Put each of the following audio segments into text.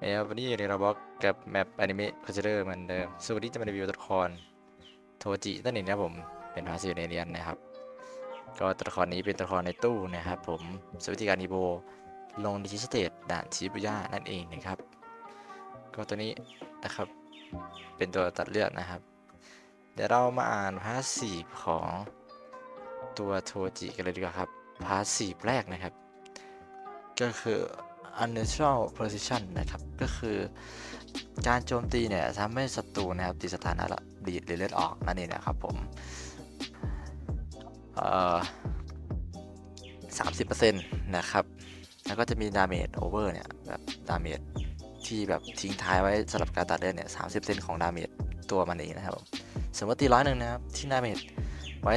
เอ้ยวันนี้อยู่ในระบอกกับแมปอนิเมะคอนเซอร์เหมือนเดิมสวัสดีจะมารีวิวตัวละครโทจินั่นเองนะครับผม เป็นพาสซีฟในเรียนนะครับ ก็ตัวละครนี้เป็นตัวละครในตู้นะครับผมสวิตการอีโบลงดิจิสเตตด่านชิบุย่านั่นเองนะครับ ก็ตัวนี้นะครับเป็นตัวตัดเลือดนะครับ เดี๋ยวเรามาอ่านพาสีของตัวโทจิกันเลยดีกว่าครับ พาสีแรกนะครับ ก็คือ unnatural position นะครับ ก็คือการโจมตีเนี่ยทำให้ศัตรูนะครับติดสถานะละดีดหรือเลือดออกนั่นเองนะครับผมสามสิบเปอร์เซ็นต์นะครับ แล้วก็จะมีดาเมจโอเวอร์เนี่ยแบบดาเมจที่แบบทิ้งท้ายไว้สำหรับการตัดเลือดเนี่ยสามสิบเซนของดาเมจตัวมันเองนะครับผมสมมติตีร้อยหนึ่งนะครับที่ดาเมจไว้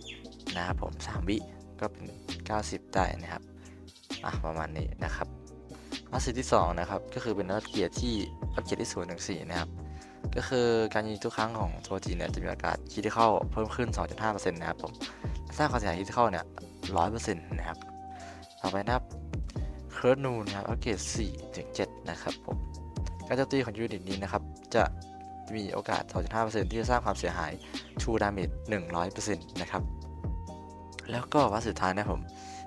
30นะครับผม3วิก็เป็น90ได้นะครับอะประมาณนี้นะครับ อัพสิที่2นะครับก็คือเป็นอัพเกียร์ที่อัพเกียร์ที่0ถึง4นะครับก็คือการยิงทุกครั้งของโทจีเนี่ยจะมีโอกาสคิดที่เข้าเพิ่มขึ้น 2.5%นะครับผมสร้างความเสียหายคิดที่เข้าเนี่ย100%นะครับต่อไปนะครับเคิร์ดนูนะครับอัพเกียร์4ถึง7นะครับผมการโจมตีของยูนิตนี้นะครับจะมีโอกาส 2.5%ที่จะสร้างความเสียหาย True Damage 100%นะครับแล้วก็วัดสุดท้ายนะผม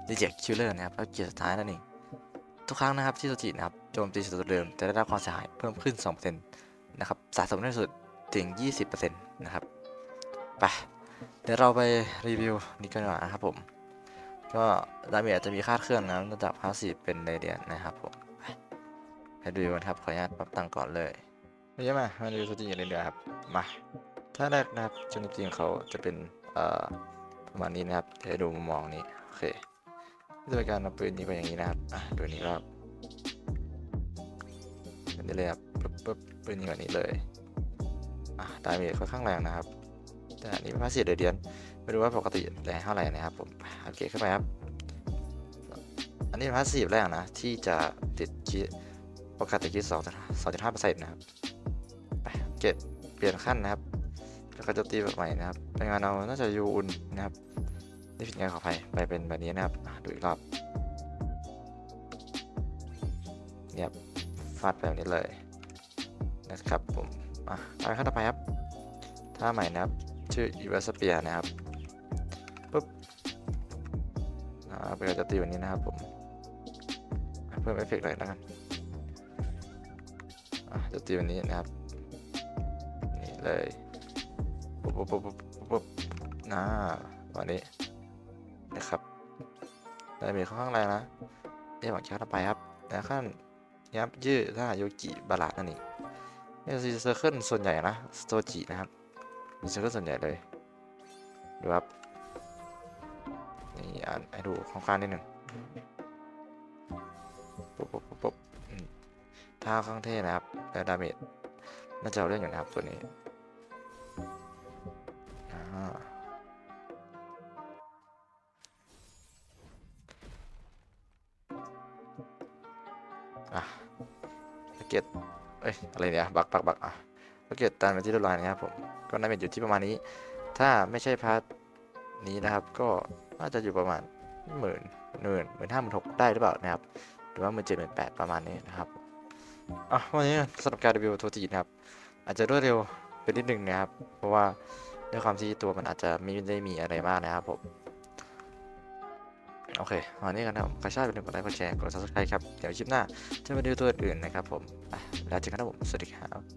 Reject Killer นะครับแล้วเกียร์สุดท้ายนั่นเอง ทุกครั้งนะครับที่โซจินะครับโจมตีศัตรูเดิมจะได้รับความเสียหายเพิ่มขึ้น2%นะครับสะสมได้สุดถึง 20%นะครับไปเดี๋ยวเราไปรีวิวนี้กันก่อนนะครับผม ก็ดาเมจอาจจะมีค่าดเคลื่อนนะเนื่องจากพาสีเป็นเรเดียนนะครับผมไปไปดูกันครับขออนุญาตปรับตังก่อนเลยไม่ใช่ไหมมาดูโซจิอย่างเรเดียนครับมาถ้าแรกนะครับโจมตีของเขาจะเป็นเอ่อประมาณนี้นะครับเดี๋ยวให้ดูมุมมองนี้โอเค วิธีการเอาปืนยิงไปอย่างนี้นะครับ อะดูนี้ครับเป็นได้เลยครับปึ๊บปึ๊บปืนยิงแบบนี้เลย อะดาเมจค่อนข้างแรงนะครับ แต่อันนี้เป็นพาสซีฟเดือนไม่รู้ว่าปกติแรงเท่าไหร่นะครับผมโอเคขึ้นไปครับ อันนี้เป็นพาสซีฟแรกนะ ที่จะติดคิดโอกาสติคิดสองสองจุดห้าเปอร์เซ็นต์นะครับไปเกตเปลี่ยนขั้นนะครับ แล้วก็จะตีแบบใหม่นะครับเป็นงานเอาน่าจะยูอุนนะครับ นี่ผิดงานขออภัยไปเป็นแบบนี้นะครับดูอีกรอบเนี่ยครับฟาดแบบนี้เลยนะครับผมอะไปขั้นต่อไปครับท่าใหม่นะครับชื่ออีเวสเปียนะครับปุ๊บอ่าเป็นการจะตีแบบนี้นะครับผมเพิ่มเอฟเฟกต์หน่อยแล้วกันจะตีแบบนี้นะครับ นี่เลยปุ๊บปุ๊บปุ๊บปุ๊บปุ๊บอ่าวันนี้ นะครับดาเมจค่อนข้างแรงนะเรียกว่าแค่ต่อไปครับแล้วขั้นยับยืดถ้าโยกิบาลาดนั่นเองนี่คือเซอร์เคิลส่วนใหญ่นะสโตจินะครับมีเซอร์เคิลส่วนใหญ่เลยดูครับนี่อ่านให้ดูของข้างนิดหนึ่งปุ๊บปุ๊บปุ๊บปุ๊บท่าข้างเท่นะครับแล้วดาเมจน่าจะเอาเรื่องอยู่นะครับตัวนี้อ่า เก็ตเอ้ยอะไรเนี่ยบักบักบักอะสเก็ตตามที่เรียบร้อยนะครับผมก็น่าเป็นอยู่ที่ประมาณนี้ ถ้าไม่ใช่พาร์ทนี้นะครับ ก็น่าจะอยู่ประมาณหมื่นหมื่นหมื่นห้าหมื่นหกได้หรือเปล่านะครับหรือว่าหมื่นเจ็ดหมื่นแปดประมาณนี้นะครับอะวันนี้สำหรับการรีวิวโทจินะครับ อาจจะรวดเร็วไปนิดนึงนะครับ เพราะว่าด้วยความที่ตัวมันอาจจะไม่ได้มีอะไรมากนะครับผม โอเควันนี้กันนะครับใครชอบอย่าลืมกดไลค์กดแชร์กดซับสไครต์ครับ เดี๋ยวคลิปหน้าจะมาดูตัวอื่นนะครับผมแล้วเจอกันนะผม สวัสดีครับ